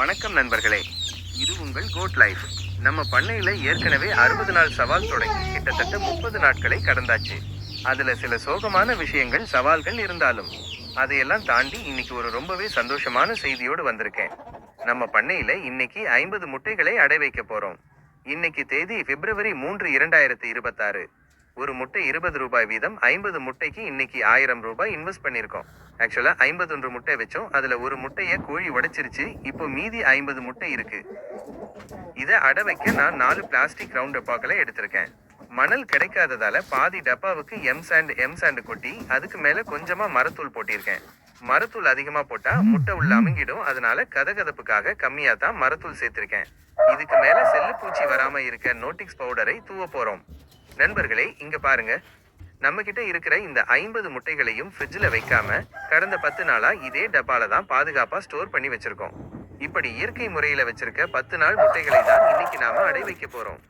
வணக்கம் நண்பர்களே. இது உங்கள் கோட் லைஃப். நம்ம பண்ணையில் ஏற்கனவே அறுபது நாள் சவால் தொடங்கி கிட்டத்தட்ட முப்பது நாட்களை கடந்தாச்சு. அதில் சில சோகமான விஷயங்கள் சவால்கள் இருந்தாலும் அதையெல்லாம் தாண்டி இன்னைக்கு ஒரு ரொம்பவே சந்தோஷமான செய்தியோடு வந்திருக்கேன். நம்ம பண்ணையில் இன்னைக்கு ஐம்பது முட்டைகளை அடை வைக்க போகிறோம் இன்னைக்கு தேதி பிப்ரவரி மூன்று இரண்டாயிரத்தி இருபத்தாறு. ஒரு முட்டை இருபது ரூபாய் வீதம் ஐம்பது முட்டைக்கு இன்னைக்கு ஆயிரம் ரூபாய் இன்வெஸ்ட் பண்ணியிருக்கோம். ஆக்சுவலாக ஐம்பத்தொன்று முட்டை வச்சோம். அதில் ஒரு முட்டையை கோழி உடைச்சிருச்சு. இப்போ மீதி ஐம்பது முட்டை இருக்கு. இதை அட வைக்க நான் நாலு பிளாஸ்டிக் ரவுண்ட் டப்பாக்களை எடுத்திருக்கேன். மணல் கிடைக்காததால பாதி டப்பாவுக்கு எம் சாண்ட் எம் சாண்ட் கொட்டி அதுக்கு மேலே கொஞ்சமாக மரத்தூள் போட்டிருக்கேன். மரத்தூள் அதிகமாக போட்டால் முட்டை உள்ள அமுங்கிடும். அதனால கதகதப்புக்காக கம்மியாக தான் மரத்தூள் சேர்த்திருக்கேன். இதுக்கு மேலே செல்லு பூச்சி வராமல் இருக்க நோட்டிக்ஸ் பவுடரை தூவ போகிறோம் நண்பர்களே இங்க பாருங்க. நம்ம கிட்ட இருக்கிற இந்த ஐம்பது முட்டைகளையும் ஃப்ரிட்ஜில் வைக்காம கடந்த பத்து நாளா இதே டப்பால தான் பாதுகாப்பா ஸ்டோர் பண்ணி வச்சிருக்கோம். இப்படி இயற்கை முறையில வச்சிருக்க பத்து நாள் முட்டைகளை தான் இன்னைக்கு நாம அடை வைக்க போறோம்.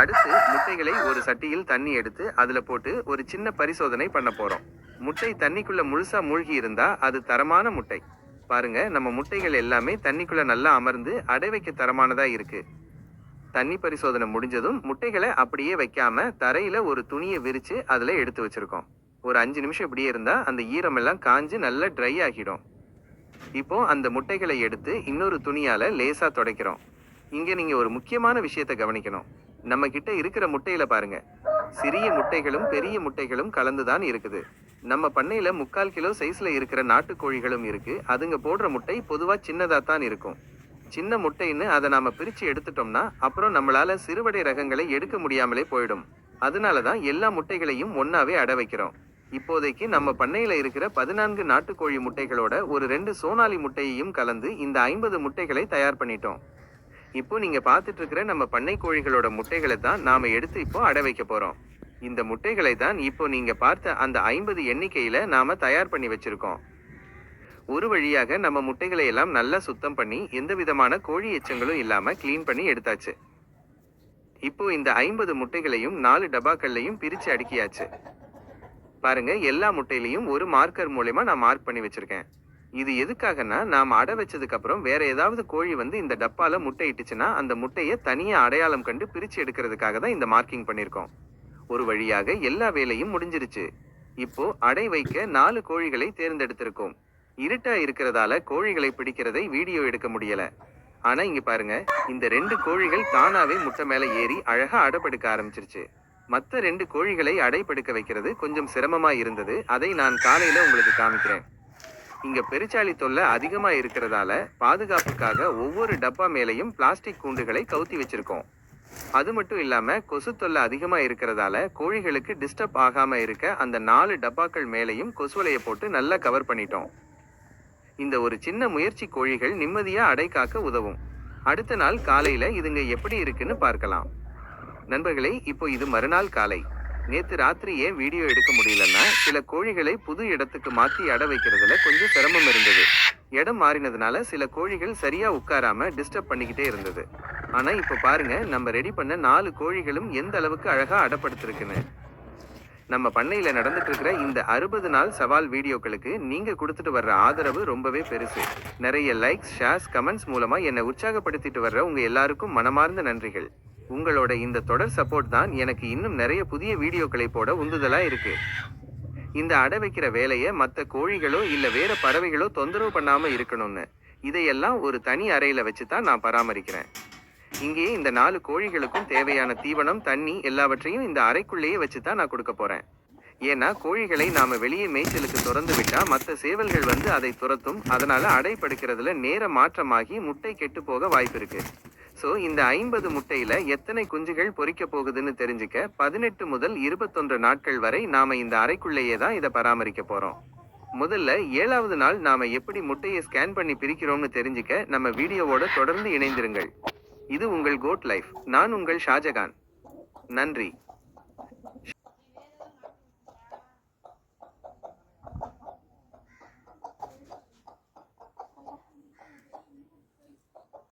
அடுத்து முட்டைகளை ஒரு சட்டியில் தண்ணி எடுத்து அதுல போட்டு ஒரு சின்ன பரிசோதனை பண்ண போறோம். முட்டை தண்ணிக்குள்ள முழுசா மூழ்கி இருந்தா அது தரமான முட்டை. பாருங்க நம்ம முட்டைகள் எல்லாமே தண்ணிக்குள்ள நல்லா அமர்ந்து அடை வைக்க தரமானதா இருக்கு. தண்ணி பரிசோதனை முடிஞ்சதும் முட்டைகளை அப்படியே வைக்காம தரையில ஒரு துணியை விரிச்சு அதுல எடுத்து வச்சிருக்கோம். ஒரு அஞ்சு நிமிஷம் இப்படியே இருந்தா அந்த ஈரம் எல்லாம் காஞ்சு நல்லா ட்ரை ஆகிடும். இப்போ அந்த முட்டைகளை எடுத்து இன்னொரு துணியால லேசா துடைக்கிறோம். இங்க நீங்க ஒரு முக்கியமான விஷயத்தை கவனிக்கணும். நம்ம கிட்ட இருக்கிற முட்டையில பாருங்க. சிறிய முட்டைகளும் பெரிய முட்டைகளும் கலந்துதான் இருக்குது. நம்ம பண்ணையில முக்கால் கிலோ சைஸ்ல இருக்கிற நாட்டுக்கோழிகளும் இருக்கு. அதுங்க போடுற முட்டை பொதுவா சின்னதா தான் இருக்கும். சின்ன முட்டைன்னு அதை நாம பிரிச்சு எடுத்துட்டோம்னா அப்புறம் நம்மளால சிறுவடை ரகங்களை எடுக்க முடியாமலே போயிடும். அதனால தான் எல்லா முட்டைகளையும் ஒன்னாவே அட வைக்கிறோம். இப்போதைக்கு நம்ம பண்ணையில இருக்கிற பதினான்கு நாட்டுக்கோழி முட்டைகளோட ஒரு ரெண்டு சோனாலி முட்டையையும் கலந்து இந்த ஐம்பது முட்டைகளை தயார் பண்ணிட்டோம். இப்போ நீங்க பார்த்துட்டு இருக்கிற நம்ம பண்ணை கோழிகளோட முட்டைகளை தான் நாம எடுத்து இப்போ அட வைக்க போறோம். இந்த முட்டைகளை தான் இப்போ நீங்க பார்த்த அந்த ஐம்பது எண்ணிக்கையில நாம தயார் பண்ணி வச்சிருக்கோம். ஒரு வழியாக நம்ம முட்டைகளை எல்லாம் நல்லா சுத்தம் பண்ணி எந்த விதமான கோழி எச்சங்களும் இல்லாம க்ளீன் பண்ணி எடுத்தாச்சு. இப்போ இந்த ஐம்பது முட்டைகளையும் நாலு டப்பாக்கள்லையும் பிரிச்சு அடுக்கியாச்சு. பாருங்க எல்லா முட்டையிலையும் ஒரு மார்க்கர் மூலயமா நான் மார்க் பண்ணி வச்சிருக்கேன். இது எதுக்காகனா நாம் அடை வச்சதுக்கு அப்புறம் வேற ஏதாவது கோழி வந்து இந்த டப்பால முட்டை இட்டுச்சுன்னா அந்த முட்டையை தனியா அடையாளம் கண்டு பிரிச்சு எடுக்கிறதுக்காக தான் இந்த மார்க்கிங் பண்ணியிருக்கோம். ஒரு வழியாக எல்லா வேலையும் முடிஞ்சிருச்சு. இப்போ அடை வைக்க நாலு கோழிகளை தேர்ந்தெடுத்திருக்கோம். இருட்டா இருக்கிறதால கோழிகளை பிடிக்கிறதை வீடியோ எடுக்க முடியல. ஆனா இங்க பாருங்க இந்த ரெண்டு கோழிகள் தானாவே முட்டை மேல ஏறி அழகா அடைப்படுக்க ஆரம்பிச்சிருச்சு. மத்த ரெண்டு கோழிகளை அடைப்படுக்க வைக்கிறது கொஞ்சம் சிரமமா இருந்தது. அதை நான் காலையில உங்களுக்கு காமிக்கிறேன். இங்க பெருச்சாளி தொல்லை அதிகமா இருக்கிறதால பாதுகாப்புக்காக ஒவ்வொரு டப்பா மேலையும் பிளாஸ்டிக் கூண்டுகளை கவுத்தி வச்சிருக்கோம். அது மட்டும் இல்லாம கொசு தொல்லை அதிகமா இருக்கிறதால கோழிகளுக்கு டிஸ்டர்ப் ஆகாம இருக்க அந்த நாலு டப்பாக்கள் மேலையும் கொசுவலையை போட்டு நல்லா கவர் பண்ணிட்டோம். இந்த ஒரு சின்ன முயற்சி கோழிகள் நிம்மதியா அடை காக்க உதவும். அடுத்த நாள் காலையில இதுங்க எப்படி இருக்குன்னு பார்க்கலாம். நண்பர்களே இப்போ இது மறுநாள் காலை. நேத்து ராத்திரி ஏன் வீடியோ எடுக்க முடியலன்னா சில கோழிகளை புது இடத்துக்கு மாத்தி அடை வைக்கிறதுல கொஞ்சம் சிரமம் இருந்தது. இடம் மாறினதுனால சில கோழிகள் சரியா உட்காராம டிஸ்டர்ப் பண்ணிக்கிட்டே இருந்தது. ஆனா இப்போ பாருங்க நம்ம ரெடி பண்ண நாலு கோழிகளும் எந்த அளவுக்கு அழகா அடப்படுத்திருக்குன்னு நம்ம பண்ணையில் நடந்துட்டு இருக்கிற இந்த அறுபது நாள் சவால் வீடியோக்களுக்கு நீங்க கொடுத்துட்டு வர்ற ஆதரவு ரொம்பவே பெருசு. நிறைய லைக்ஸ் ஷேர்ஸ் கமெண்ட்ஸ் மூலமா என்னை உற்சாகப்படுத்திட்டு வர்ற உங்க எல்லாருக்கும் மனமார்ந்த நன்றிகள். உங்களோட இந்த தொடர் சப்போர்ட் தான் எனக்கு இன்னும் நிறைய புதிய வீடியோக்களை போட உந்துதலா இருக்கு. இந்த அடை வைக்கிற வேலையை மற்ற கோழிகளோ இல்லை வேற பறவைகளோ தொந்தரவு பண்ணாமல் இருக்கணும்னு. இதையெல்லாம் ஒரு தனி அறையில் வச்சு தான் நான் பராமரிக்கிறேன். இங்கேயே இந்த நாலு கோழிகளுக்கும் தேவையான தீவனம் தண்ணி எல்லாவற்றையும் இந்த அறைக்குள்ளேயே வச்சு தான் நான் கொடுக்க போறேன். ஏன்னா கோழிகளை நாம வெளியே மேய்ச்சலுக்கு திறந்து விட்டா மற்ற சேவல்கள் வந்து அதை துரத்தும் அதனால அடைப்படுக்கிறதுல நேர மாற்றமாகி முட்டை கெட்டு போக வாய்ப்பு இருக்கு. ஸோ இந்த ஐம்பது முட்டையில எத்தனை குஞ்சுகள் பொறிக்க போகுதுன்னு தெரிஞ்சுக்க பதினெட்டு முதல் இருபத்தொன்று நாட்கள் வரை நாம இந்த அறைக்குள்ளேயே தான் இதை பராமரிக்க போறோம். முதல்ல ஏழாவது நாள் நாம எப்படி முட்டையை ஸ்கேன் பண்ணி பிரிக்கிறோம்னு தெரிஞ்சுக்க நம்ம வீடியோவோட தொடர்ந்து இணைந்திருங்கள். இது உங்கள் கோட் லைஃப் நான் உங்கள் ஷாஜகான். நன்றி.